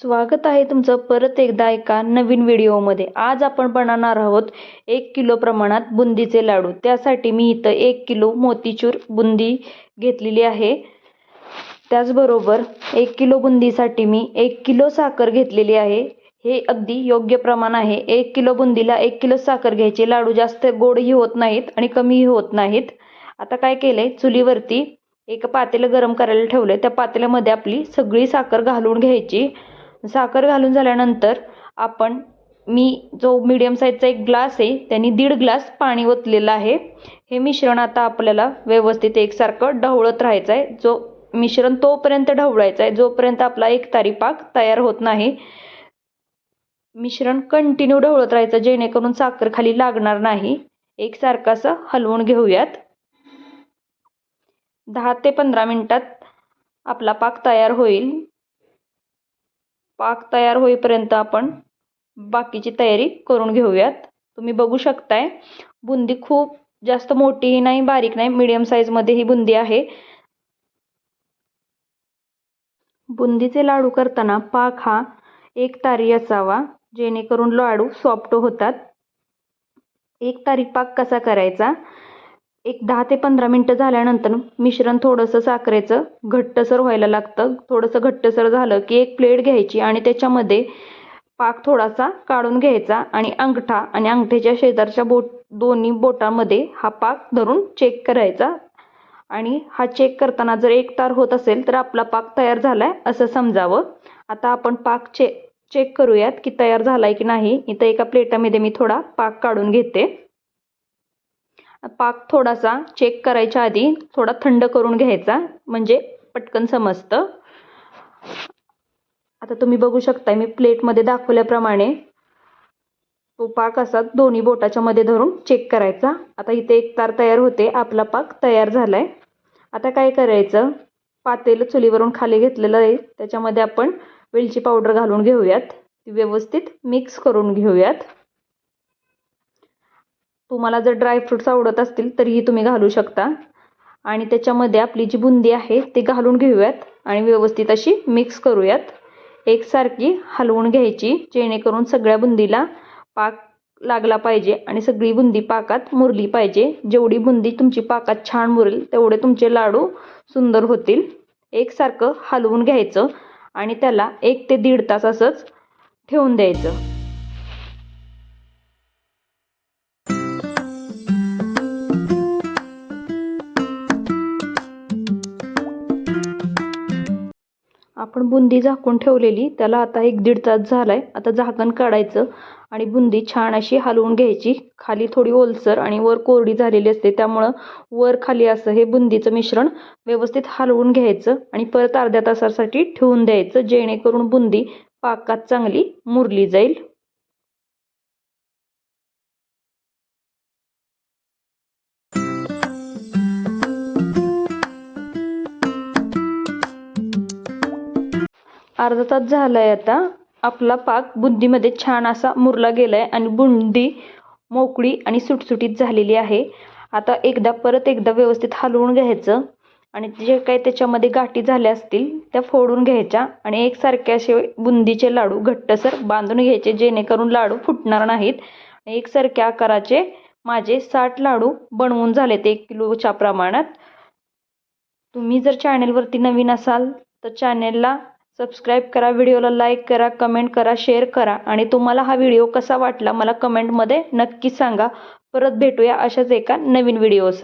स्वागत आहे तुमचं परत एकदा एका नवीन व्हिडिओमध्ये. आज आपण बनवणार आहोत एक किलो प्रमाणात बुंदीचे लाडू. त्यासाठी मी इथं एक किलो मोतीचूर बुंदी घेतलेली आहे. त्याचबरोबर एक किलो बुंदीसाठी मी एक किलो साखर घेतलेली आहे. हे अगदी योग्य प्रमाण आहे. एक किलो बुंदीला एक किलो साखर घ्यायची. लाडू जास्त गोडही होत नाहीत आणि कमीही होत नाहीत. आता काय केलंय? चुलीवरती एक पातेलं गरम करायला ठेवलंय. त्या पातेल्यामध्ये आपली सगळी साखर घालून घ्यायची. साखर घालून झाल्यानंतर आपण मी जो मीडियम साईजचा एक ग्लास आहे त्यांनी दीड ग्लास पाणी ओतलेलं आहे. हे मिश्रण आता आपल्याला व्यवस्थित एकसारखं ढवळत राहायचं आहे. जो मिश्रण तोपर्यंत ढवळायचं आहे जोपर्यंत आपला एक तारी पाक तयार होत नाही मिश्रण कंटिन्यू ढवळत राहायचं जेणेकरून साखर खाली लागणार नाही. एकसारखं असं हलवून घेऊयात. दहा ते पंधरा मिनिटात आपला पाक तयार होईल. पाक तयार होईपर्यंत आपण बाकीची तयारी करून घेऊयात. तुम्ही बघू शकताय बुंदी खूप जास्त मोठीही नाही बारीक नाही मिडियम साईजमध्ये ही बुंदी आहे. बुंदीचे लाडू करताना पाक हा एक तारी असावा जेणेकरून लाडू सॉफ्ट होतात. एक तारी पाक कसा करायचा? एक दहा ते पंधरा मिनटं झाल्यानंतर मिश्रण थोडंसं साखरेचं घट्टसर व्हायला लागतं. थोडंसं घट्टसर झालं की एक प्लेट घ्यायची आणि त्याच्यामध्ये पाक थोडासा काढून घ्यायचा आणि अंगठा आणि अंगठ्याच्या शेजारच्या बोट दोन्ही बोटामध्ये हा पाक धरून चेक करायचा. आणि हा चेक करताना जर एक तार होत असेल तर आपला पाक तयार झाला आहे असं समजावं. आता आपण पाक चे चेक करूयात की तयार झाला आहे की नाही. इथं एका प्लेटामध्ये मी थोडा पाक काढून घेते. पाक थोडासा चेक करायच्या आधी थोडा थंड करून घ्यायचा म्हणजे पटकन समजतं. आता तुम्ही बघू शकता मी प्लेटमध्ये दाखवल्याप्रमाणे तो पाक असा दोन्ही बोटाच्या मध्ये धरून चेक करायचा. आता इथे एक तार तयार होते आपला पाक तयार झाला आहे आता काय करायचं? पातेलं चुलीवरून खाली घेतलेलं आहे त्याच्यामध्ये आपण वेलची पावडर घालून घेऊयात. ती व्यवस्थित मिक्स करून घेऊयात. तुम्हाला जर ड्रायफ्रुट्स आवडत असतील तरीही तुम्ही घालू शकता. आणि त्याच्यामध्ये आपली जी बुंदी आहे ती घालून घेऊयात आणि व्यवस्थित अशी मिक्स करूयात. एकसारखी हलवून घ्यायची जेणेकरून सगळ्या बुंदीला पाक लागला पाहिजे आणि सगळी बुंदी पाकात मुरली पाहिजे. जेवढी बुंदी तुमची पाकात छान मुरेल तेवढे तुमचे लाडू सुंदर होतील. एकसारखं हलवून घ्यायचं आणि त्याला एक ते दीड तास असंच ठेवून द्यायचं. आपण बुंदी झाकून ठेवलेली त्याला आता एक दीड तास झालाय. आता झाकण काढायचं आणि बुंदी छान अशी हलवून घ्यायची. खाली थोडी ओलसर आणि वर कोरडी झालेली असते त्यामुळं वर खाली असं हे बुंदीचं मिश्रण व्यवस्थित हलवून घ्यायचं आणि परत अर्ध्या तासासाठी ठेवून द्यायचं जेणेकरून बुंदी पाकात चांगली मुरली जाईल. अर्धा तास झालाय आता. आपला पाक बुंदीमध्ये छान असा मुरला गेलाय आणि बुंदी मोकळी आणि सुटसुटीत झालेली आहे. आता एकदा परत एकदा व्यवस्थित हलवून घ्यायचं आणि जे काही त्याच्यामध्ये गाठी झाल्या असतील त्या फोडून घ्यायच्या आणि एकसारखे असे बुंदीचे लाडू घट्टसर बांधून घ्यायचे जेणेकरून लाडू फुटणार नाहीत. एकसारख्या आकाराचे माझे साठ लाडू बनवून झालेत एक किलोच्या प्रमाणात. तुम्ही जर चॅनेलवरती नवीन असाल तर चॅनेलला सबस्क्राईब करा व्हिडिओला लाईक करा कमेंट करा शेअर करा. आणि तुम्हाला हा व्हिडिओ कसा वाटला मला कमेंटमध्ये नक्की सांगा. परत भेटूया अशाच एका नवीन व्हिडिओसह